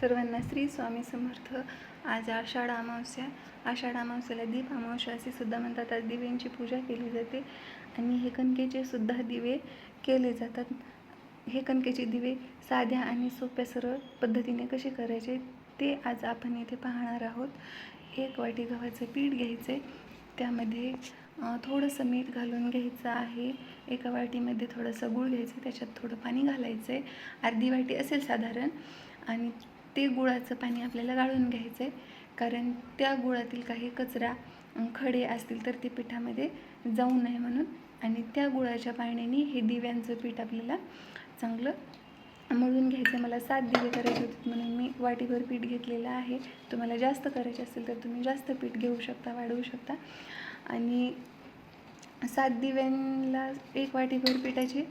सर्वांना श्री स्वामी समर्थ. आज आषाढ अमावस्या. आषाढ अमावस्याला दीप अमावस्या असे सुद्धा म्हणतात. आज दिव्यांची पूजा केली जाते आणि हे कणकेचे सुद्धा दिवे केले जातात. हे कणकेचे दिवे साध्या आणि सोप्या सरळ पद्धतीने कसे करायचे ते आज आपण इथे पाहणार आहोत. एक वाटी गव्हाचं पीठ घ्यायचे त्यामध्ये थोडंसं मीठ घालून घ्यायचं आहे. एका वाटीमध्ये थोडंसं गूळ घ्यायचं. त्याच्यात थोडं पाणी घालायचं आहे अर्धी वाटी असेल साधारण. आणि ते गुळाचं पाणी आपल्याला गाळून घ्यायचं आहे कारण त्या गुळातील काही कचरा खडे असतील तर ते पिठामध्ये जाऊ नये म्हणून. आणि त्या गुळाच्या पाण्याने हे दिव्यांचं पीठ आपल्याला चांगलं मळून घ्यायचं मला सात दिवे करायचे होते म्हणून मी वाटीभर पीठ घेतलेलं आहे. तुम्हाला जास्त करायचे असेल तर तुम्ही जास्त पीठ घेऊ शकता वाढवू शकता. आणि सात दिव्यांना एक वाटीभर पिठाचे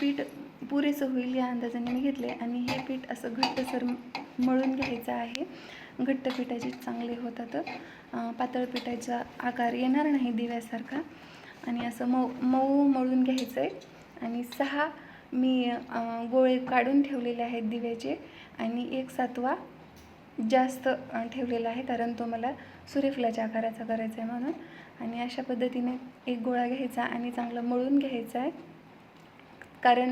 पीठ पुरेसं होईल या अंदाजाने मी घेतले आणि हे पीठ असं घट्टसर मळून घ्यायचं आहे. घट्ट पिठाचे चांगले होतात. पातळ पिठाचा आकार येणार नाही दिव्यासारखा. आणि असं मऊ मऊ मळून घ्यायचं आहे आणि सहा मी गोळे काढून ठेवलेले आहेत दिव्याचे. आणि एक सातवा जास्त ठेवलेला आहे कारण तो मला सूर्यफुलाच्या आकाराचा करायचा आहे म्हणून. आणि अशा पद्धतीने एक गोळा घ्यायचा आणि चांगला मळून घ्यायचा आहे कारण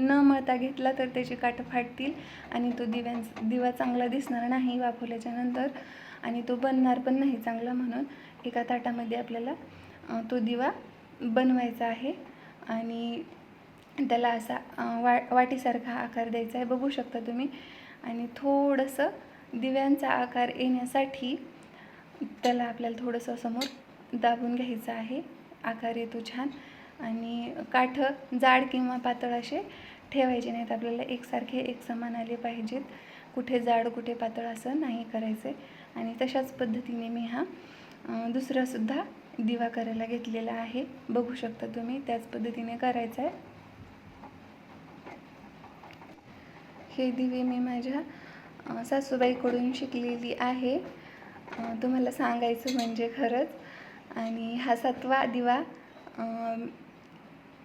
न मळता घेतला तर त्याचे काटं फाटतील आणि तो दिव्यांचा दिवा चांगला दिसणार नाही वाफवल्याच्या नंतर आणि तो बनणार पण नाही चांगला म्हणून एका ताटामध्ये आपल्याला तो दिवा बनवायचा आहे. आणि त्याला असा वा वाटीसारखा आकार द्यायचा आहे. बघू शकता तुम्ही. आणि थोडंसं दिव्यांचा आकार येण्यासाठी त्याला आपल्याला थोडंसं समोर दाबून घ्यायचं आहे. आकार येतो छान. आणि काठं जाड किंवा पातळ असे ठेवायचे नाहीत. आपल्याला एकसारखे एक समान आले पाहिजेत. कुठे जाड कुठे पातळ असं नाही करायचं. आहे आणि तशाच पद्धतीने मी हा दुसरासुद्धा दिवा करायला घेतलेला आहे. बघू शकता तुम्ही त्याच पद्धतीने करायचं आहे. हे दिवे मी माझ्या सासूबाईकडून शिकलेली आहे. तुम्हाला सांगायचं म्हणजे खरंच. आणि हा सातवा दिवा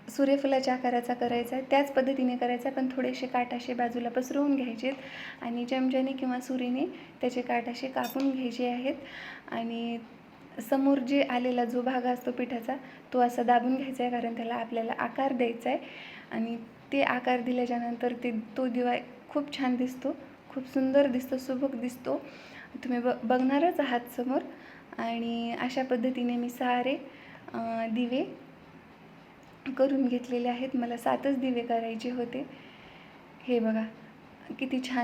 सूर्यफुलाच्या आकाराचा करायचा आहे त्याच पद्धतीने करायचा आहे पण थोडेसे काट असे बाजूला पसरवून घ्यायचेत आणि चमच्याने किंवा सुरीने त्याचे काट असे कापून घ्यायचे आहेत. आणि समोर जे आलेला जो भाग असतो पिठाचा तो असा दाबून घ्यायचा आहे कारण त्याला आपल्याला आकार द्यायचा आहे. आणि ते आकार दिल्याच्यानंतर ते तो दिवा खूप छान दिसतो खूप सुंदर दिसतो सुबक दिसतो. तुम्ही ब बघणारच आहात समोर. आणि अशा पद्धतीने मी सारे दिवे करून घेतलेले आहेत. मला सातच दिवे करायचे होते. हे बघा किती छान